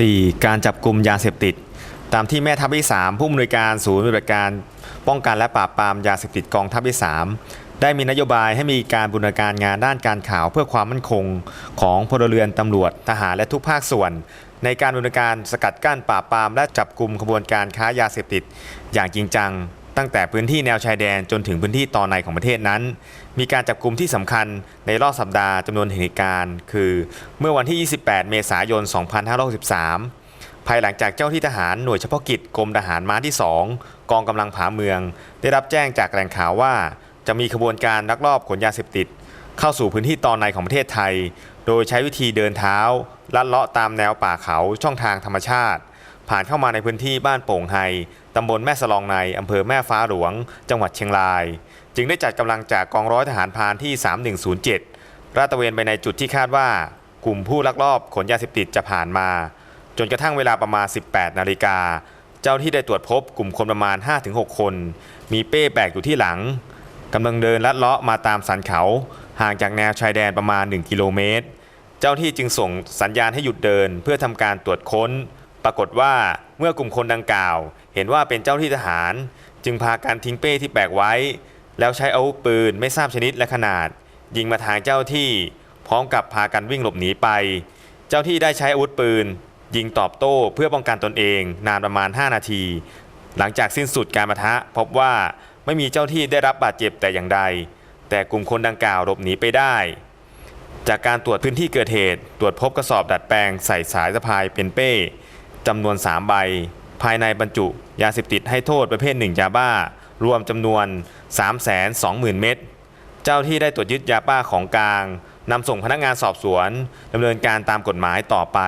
4. การจับกลุ่มยาเสพติด ตามที่แม่ทัพที่ 3 ผู้อำนวยการศูนย์ปฏิบัติการ ป้องกันและปราบปรามยาเสพติดกองทัพที่ 3 ได้มีนโยบายให้มีการบูรณาการงานด้านการข่าวเพื่อความมั่นคง ของพลเรือนตำรวจทหารและทุกภาคส่วน ในการบูรณาการสกัดกั้นปราบปรามและจับกลุ่มขบวนการค้ายาเสพติด อย่างจริงจัง ตั้งแต่พื้นที่แนวชายแดนจนถึงพื้นที่ตอนในของประเทศนั้น มีการจับกลุ่มที่สำคัญในรอบสัปดาห์จำนวนเหตุการณ์ คือ เมื่อวันที่ 28 เมษายน 2563 ภายหลังจากเจ้าที่ทหารหน่วยเฉพาะกิจกรมทหารม้าที่ 2 กองกำลังผาเมือง ได้รับแจ้งจากแหล่งข่าวว่า จะมีขบวนการลักลอบขนยาเสพติด เข้าสู่พื้นที่ตอนในของประเทศไทย โดยใช้วิธีเดินเท้าลัดเลาะตามแนวป่าเขาช่องทางธรรมชาติ ผ่านเข้ามาในพื้นที่บ้านโป่งไฮตำบลแม่สลองในอำเภอแม่ฟ้าหลวง จังหวัดเชียงราย จึงได้จัดกำลังจากกองร้อยทหารพรานที่ 3107ราดตระเวนไปในจุดที่คาดว่ากลุ่มผู้ลักลอบขนยาเสพติดจะผ่านมา จนกระทั่งเวลาประมาณ 18 นาฬิกา เจ้าที่ได้ตรวจพบกลุ่มคนประมาณ 5-6 คน มีเป้แบกอยู่ที่หลังกำลังเดินลัดเลาะมาตามสันเขา ห่างจากแนวชายแดนประมาณ 1 กิโลเมตร เจ้าที่จึงส่งสัญญาณให้หยุดเดินเพื่อทำการตรวจค้น ปรากฏว่าเมื่อกลุ่มคนดังกล่าว เห็นว่าเป็นเจ้าที่ทหาร จึงพากันทิ้งเป้ที่แบกไว้ แล้วใช้อาวุธปืนไม่ทราบชนิดและขนาด ยิงมาทางเจ้าที่ พร้อมกับพากันวิ่งหลบหนีไป เจ้าที่ได้ใช้อาวุธปืน ยิงตอบโต้เพื่อป้องกันตนเองนานประมาณ 5 นาที หลังจากสิ้นสุดการประทะ พบว่าไม่มีเจ้าที่ได้รับบาดเจ็บแต่อย่างใด แต่กลุ่มคนดังกล่าวหลบหนีไปได้จากการตรวจพื้นที่เกิดเหตุ ตรวจพบกระสอบดัดแปลงใส่สายสะพายเป็นเป้ จำนวน 3 ใบ ภายในบรรจุยาเสพติดให้โทษประเภทหนึ่งยาบ้า รวมจำนวน 320,000 เม็ดเจ้าที่ได้ตรวจยึดยาบ้าของกลางนำส่งพนักงานสอบสวนดำเนินการตามกฎหมายต่อไป